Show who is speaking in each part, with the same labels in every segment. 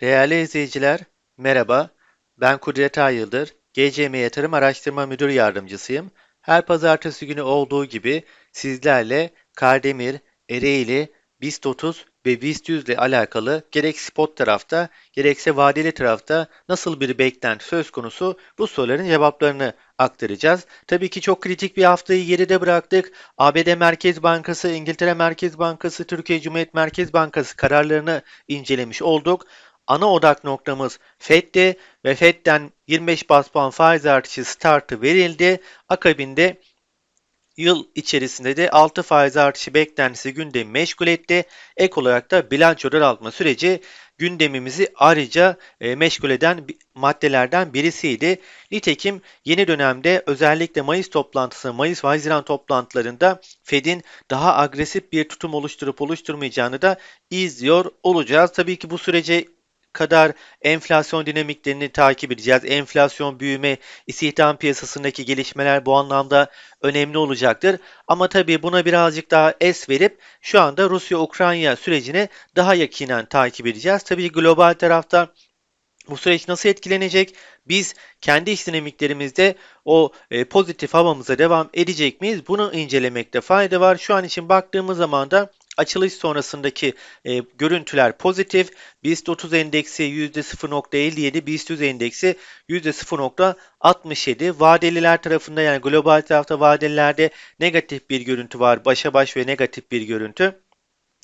Speaker 1: Değerli izleyiciler, merhaba. Ben Kudret Ayıldır, GCM Yatırım Araştırma Müdür Yardımcısıyım. Her pazartesi günü olduğu gibi sizlerle Kardemir, Ereğli, BIST 30 ve BIST 100 ile alakalı gerek spot tarafta gerekse vadeli tarafta nasıl bir beklenti söz konusu bu soruların cevaplarını aktaracağız. Tabii ki çok kritik bir haftayı geride bıraktık. ABD Merkez Bankası, İngiltere Merkez Bankası, Türkiye Cumhuriyet Merkez Bankası kararlarını incelemiş olduk. Ana odak noktamız FED'di ve FED'den 25 bas puan faiz artışı startı verildi. Akabinde yıl içerisinde de 6 faiz artışı beklentisi gündemi meşgul etti. Ek olarak da bilanço daraltma süreci gündemimizi ayrıca e, meşgul eden maddelerden birisiydi. Nitekim yeni dönemde özellikle Mayıs toplantısı, Mayıs ve Haziran toplantılarında Fed'in daha agresif bir tutum oluşturup oluşturmayacağını da izliyor olacağız. Tabii ki bu sürece kadar enflasyon dinamiklerini takip edeceğiz. Enflasyon, büyüme, istihdam piyasasındaki gelişmeler bu anlamda önemli olacaktır. Ama tabii buna birazcık daha es verip şu anda Rusya-Ukrayna sürecini daha yakinen takip edeceğiz. Tabii global tarafta bu süreç nasıl etkilenecek? Biz kendi iş dinamiklerimizde o e, pozitif havamıza devam edecek miyiz? Bunu incelemekte fayda var. Şu an için baktığımız zaman da açılış sonrasındaki e, görüntüler pozitif. BIST 30 endeksi %0.57, BIST 100 endeksi %0.67. Vadeliler tarafında yani global tarafta vadelilerde negatif bir görüntü var. Başa baş ve negatif bir görüntü.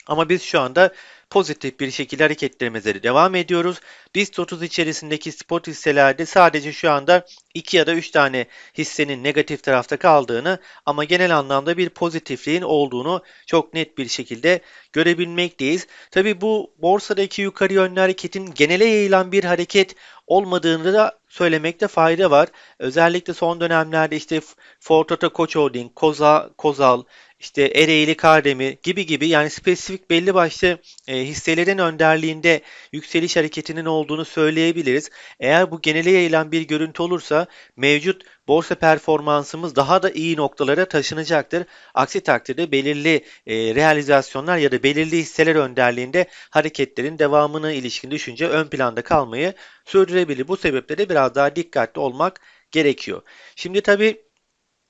Speaker 1: Ama biz şu anda pozitif bir şekilde hareketlerimize devam ediyoruz. BIST 30 içerisindeki spot hisselerde sadece şu anda 2 ya da 3 tane hissenin negatif tarafta kaldığını ama genel anlamda bir pozitifliğin olduğunu çok net bir şekilde görebilmekteyiz. Tabi bu borsadaki yukarı yönlü hareketin genele yayılan bir hareket olmadığını da söylemekte fayda var. Özellikle son dönemlerde işte Ford Oto Koç Holding, Koza, Kozal, işte Ereğli Kardemir gibi gibi yani spesifik belli başlı e, hisselerin önderliğinde yükseliş hareketinin olduğunu söyleyebiliriz. Eğer bu genele yayılan bir görüntü olursa mevcut borsa performansımız daha da iyi noktalara taşınacaktır. Aksi takdirde belirli e, realizasyonlar ya da belirli hisseler önderliğinde hareketlerin devamına ilişkin düşünce ön planda kalmayı sürdürebilir. Bu sebeple de biraz daha dikkatli olmak gerekiyor. Şimdi tabii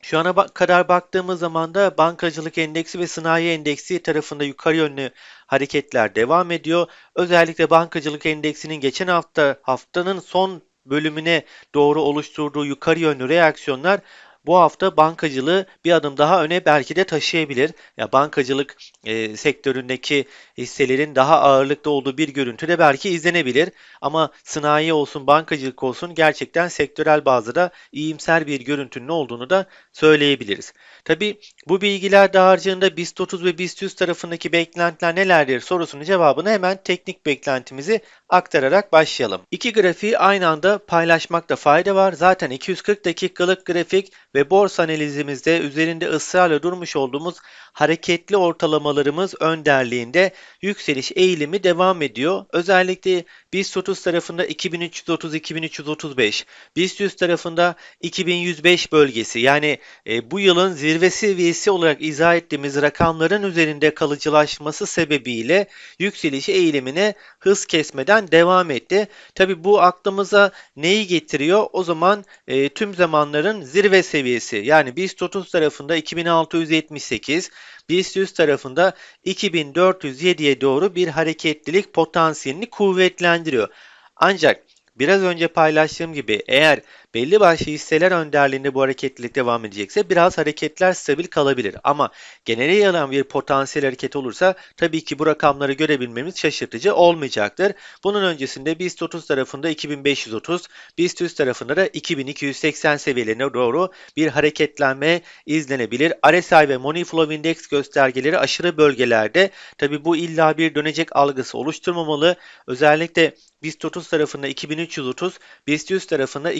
Speaker 1: şu ana kadar baktığımız zaman da bankacılık endeksi ve sanayi endeksi tarafında yukarı yönlü hareketler devam ediyor. Özellikle bankacılık endeksinin geçen hafta haftanın son bölümüne doğru oluşturduğu yukarı yönlü reaksiyonlar bu hafta bankacılığı bir adım daha öne belki de taşıyabilir. Ya bankacılık e, sektöründeki hisselerin daha ağırlıkta olduğu bir görüntü de belki izlenebilir. Ama sanayi olsun, bankacılık olsun gerçekten sektörel bazda da iyimser bir görüntünün olduğunu da söyleyebiliriz. Tabii bu bilgiler dağarcığında BIST 30 ve BIST 100 tarafındaki beklentiler nelerdir sorusunun cevabını hemen teknik beklentimizi aktararak başlayalım. İki grafiği aynı anda paylaşmakta fayda var. Zaten 240 dakikalık grafik ve borsa analizimizde üzerinde ısrarla durmuş olduğumuz hareketli ortalamalarımız önderliğinde yükseliş eğilimi devam ediyor. Özellikle BIST 30 tarafında 2330-2335, BIST 100 tarafında 2105 bölgesi yani e, bu yılın zirve seviyesi olarak izah ettiğimiz rakamların üzerinde kalıcılaşması sebebiyle yükseliş eğilimine hız kesmeden devam etti. Tabi bu aklımıza neyi getiriyor? O zaman e, tüm zamanların zirve seviyesi yani BIST 30 tarafında 2678, BIST 100 tarafında 2407'ye doğru bir hareketlilik potansiyelini kuvvetlendiriyor. Ancak biraz önce paylaştığım gibi eğer belli başlı hisseler önderliğinde bu hareketlilik devam edecekse biraz hareketler stabil kalabilir. Ama genele yayılan bir potansiyel hareket olursa tabii ki bu rakamları görebilmemiz şaşırtıcı olmayacaktır. Bunun öncesinde BIST 30 tarafında 2530, BIST 100 tarafında da 2280 seviyelerine doğru bir hareketlenme izlenebilir. RSI ve Money Flow Index göstergeleri aşırı bölgelerde. Tabii bu illa bir dönecek algısı oluşturmamalı. Özellikle BIST 30 tarafında 2330, BIST 100 tarafında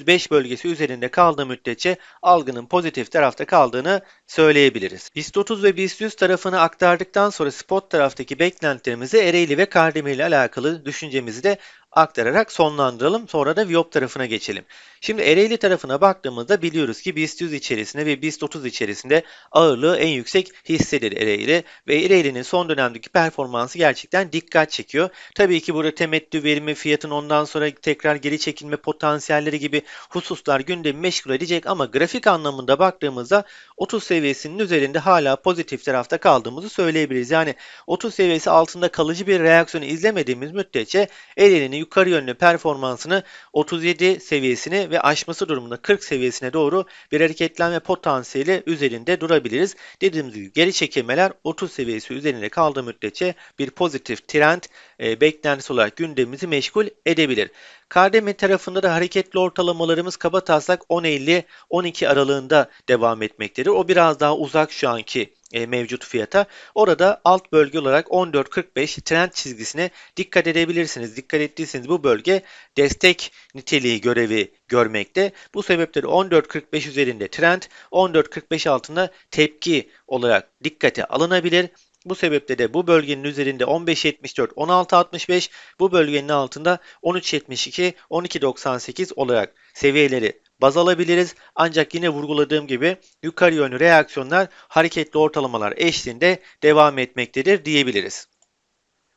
Speaker 1: 2105 bölgesi üzerinde kaldığı müddetçe algının pozitif tarafta kaldığını söyleyebiliriz. BIST 30 ve BIST 100 tarafını aktardıktan sonra spot taraftaki beklentilerimizi Ereğli ve Kardemir ile alakalı düşüncemizi de aktararak sonlandıralım. Sonra da Viyop tarafına geçelim. Şimdi Ereğli tarafına baktığımızda biliyoruz ki BIST 100 içerisinde ve BIST 30 içerisinde ağırlığı en yüksek hissedir Ereğli ve Ereğli'nin son dönemdeki performansı gerçekten dikkat çekiyor. Tabii ki burada temettü verimi, fiyatın ondan sonra tekrar geri çekilme potansiyelleri gibi hususlar gündemi meşgul edecek ama grafik anlamında baktığımızda 30 seviyesinin üzerinde hala pozitif tarafta kaldığımızı söyleyebiliriz. Yani 30 seviyesi altında kalıcı bir reaksiyonu izlemediğimiz müddetçe Ereğli'nin yukarı yönlü performansını 37 seviyesini ve aşması durumunda 40 seviyesine doğru bir hareketlenme potansiyeli üzerinde durabiliriz. Dediğimiz gibi geri çekilmeler 30 seviyesi üzerinde kaldığı müddetçe bir pozitif trend e, beklentisi olarak gündemimizi meşgul edebilir. Kardemir tarafında da hareketli ortalamalarımız kaba taslak 10.50-12 aralığında devam etmektedir. O biraz daha uzak şu anki e, mevcut fiyata. Orada alt bölge olarak 14.45 trend çizgisine dikkat edebilirsiniz. Dikkat ettiyseniz bu bölge destek niteliği görevi görmekte. Bu sebeple 14.45 üzerinde trend, 14.45 altında tepki olarak dikkate alınabilir. Bu sebeple de bu bölgenin üzerinde 15.74, 16.65, bu bölgenin altında 13.72, 12.98 olarak seviyeleri baz alabiliriz. Ancak yine vurguladığım gibi yukarı yönlü reaksiyonlar hareketli ortalamalar eşliğinde devam etmektedir diyebiliriz.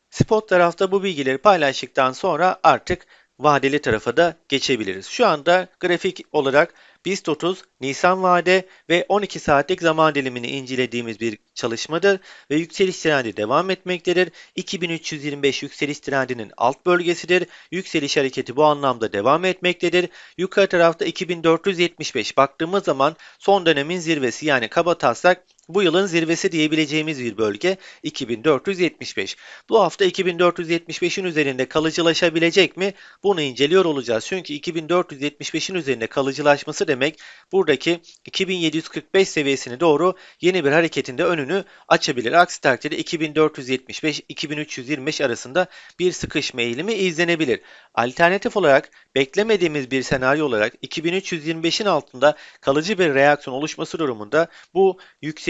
Speaker 1: Spot tarafta bu bilgileri paylaştıktan sonra artık vadeli tarafa da geçebiliriz. Şu anda grafik olarak BIST 30, Nisan vade ve 12 saatlik zaman dilimini incelediğimiz bir çalışmadır ve yükseliş trendi devam etmektedir. 2325 yükseliş trendinin alt bölgesidir. Yükseliş hareketi bu anlamda devam etmektedir. Yukarı tarafta 2475 baktığımız zaman son dönemin zirvesi yani kaba taslak bu yılın zirvesi diyebileceğimiz bir bölge 2475. Bu hafta 2475'in üzerinde kalıcılaşabilecek mi? Bunu inceliyor olacağız. Çünkü 2475'in üzerinde kalıcılaşması demek buradaki 2745 seviyesine doğru yeni bir hareketinde önünü açabilir. Aksi takdirde 2475-2325 arasında bir sıkışma eğilimi izlenebilir. Alternatif olarak beklemediğimiz bir senaryo olarak 2325'in altında kalıcı bir reaksiyon oluşması durumunda bu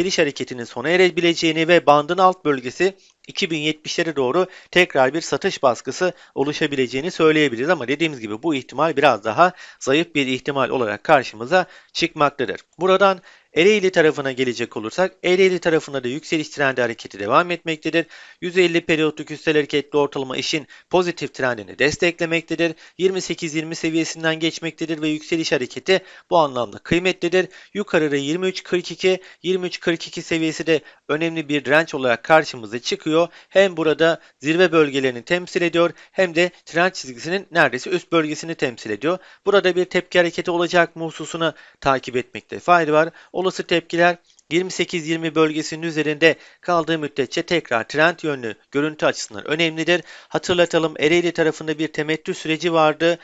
Speaker 1: yükseliş hareketinin sona erebileceğini ve bandın alt bölgesi 2070'lere doğru tekrar bir satış baskısı oluşabileceğini söyleyebiliriz ama dediğimiz gibi bu ihtimal biraz daha zayıf bir ihtimal olarak karşımıza çıkmaktadır. Buradan Ereğli tarafına gelecek olursak Ereğli tarafında da yükseliş trendi hareketi devam etmektedir. 150 periyotluk üstel hareketli ortalama işin pozitif trendini desteklemektedir. 28-20 seviyesinden geçmektedir ve yükseliş hareketi bu anlamda kıymetlidir. Yukarıda 23-42, 23-42 seviyesi de önemli bir direnç olarak karşımıza çıkıyor. Hem burada zirve bölgelerini temsil ediyor hem de trend çizgisinin neredeyse üst bölgesini temsil ediyor. Burada bir tepki hareketi olacak mı hususunu takip etmekte fayda var. Olası tepkiler 28-20 bölgesinin üzerinde kaldığı müddetçe tekrar trend yönlü görüntü açısından önemlidir. Hatırlatalım Ereğli tarafında bir temettü süreci vardı.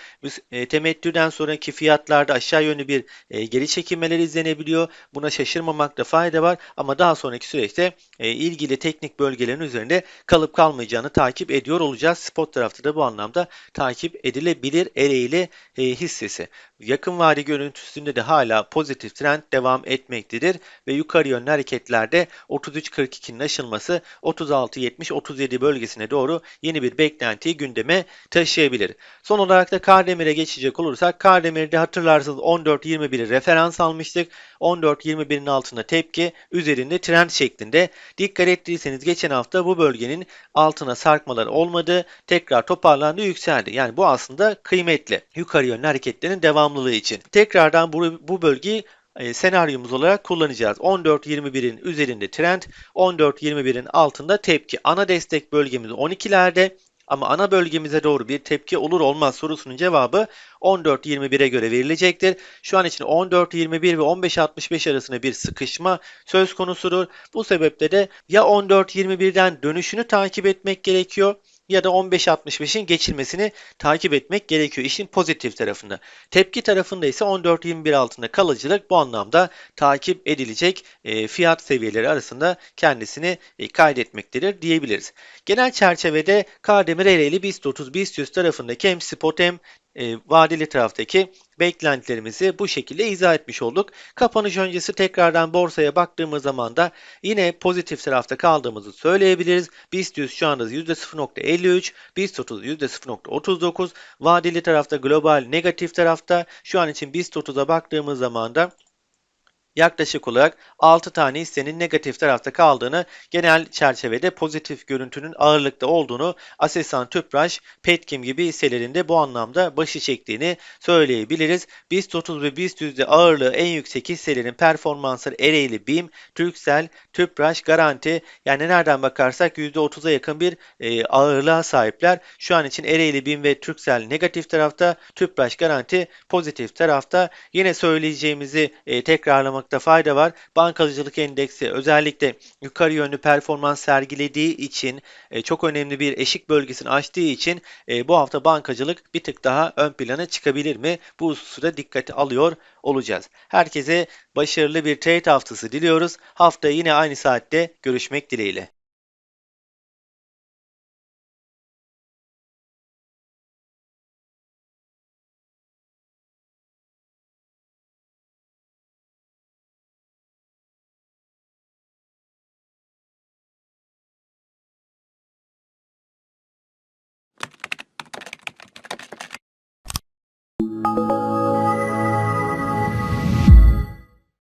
Speaker 1: E, temettüden sonraki fiyatlarda aşağı yönlü bir e, geri çekilmeler izlenebiliyor. Buna şaşırmamakta fayda var ama daha sonraki süreçte e, ilgili teknik bölgelerin üzerinde kalıp kalmayacağını takip ediyor olacağız. Spot tarafta da bu anlamda takip edilebilir Ereğli hissesi. Yakın vade görüntüsünde de hala pozitif trend devam etmektedir ve yukarı yönlü hareketlerde 33.42'nin aşılması 36.70-37 bölgesine doğru yeni bir beklentiyi gündeme taşıyabilir. Son olarak da Kardemir'e geçecek olursak Kardemir'de hatırlarsınız 14.21'i referans almıştık. 14.21'in altında tepki üzerinde trend şeklinde. Dikkat ettiyseniz geçen hafta bu bölgenin altına sarkmalar olmadı. Tekrar toparlandı yükseldi. Yani bu aslında kıymetli. Yukarı yönlü hareketlerin devamlılığı için. Tekrardan bu, bu bölgeyi e, senaryomuz olarak kullanacağız. 14.21'in üzerinde trend, 14.21'in altında tepki. Ana destek bölgemiz 12'lerde ama ana bölgemize doğru bir tepki olur olmaz sorusunun cevabı 14.21'e göre verilecektir. Şu an için 14.21 ve 15.65 arasında bir sıkışma söz konusudur. Bu sebeple de ya 14.21'den dönüşünü takip etmek gerekiyor ya da 15.65'in geçilmesini takip etmek gerekiyor işin pozitif tarafında. Tepki tarafında ise 14.21 altında kalıcılık bu anlamda takip edilecek e, fiyat seviyeleri arasında kendisini e, kaydetmektedir diyebiliriz. Genel çerçevede Kardemir Ereğli BIST 30 BIST 100 tarafındaki hem spot hem e, vadeli taraftaki beklentilerimizi bu şekilde izah etmiş olduk. Kapanış öncesi tekrardan borsaya baktığımız zaman da yine pozitif tarafta kaldığımızı söyleyebiliriz. BIST 100 şu anda %0.53, BIST 30 %0.39, vadeli tarafta global negatif tarafta. Şu an için BIST 30'a baktığımız zaman da yaklaşık olarak 6 tane hissenin negatif tarafta kaldığını, genel çerçevede pozitif görüntünün ağırlıkta olduğunu, Aselsan, Tüpraş, Petkim gibi hisselerin de bu anlamda başı çektiğini söyleyebiliriz. BIST 30 ve BIST 100'de ağırlığı en yüksek hisselerin performansları Ereğli, BİM, Türksel, Tüpraş, Garanti yani nereden bakarsak %30'a yakın bir e, ağırlığa sahipler. Şu an için Ereğli, BİM ve Türksel negatif tarafta, Tüpraş, Garanti pozitif tarafta. Yine söyleyeceğimizi e, tekrarlamakta fayda var. Bankacılık endeksi özellikle yukarı yönlü performans sergilediği için e, çok önemli bir eşik bölgesini aştığı için e, bu hafta bankacılık bir tık daha ön plana çıkabilir mi? Bu hususu da dikkate alıyor olacağız. Herkese başarılı bir trade haftası diliyoruz. Haftaya yine aynı saatte görüşmek dileğiyle.
Speaker 2: Música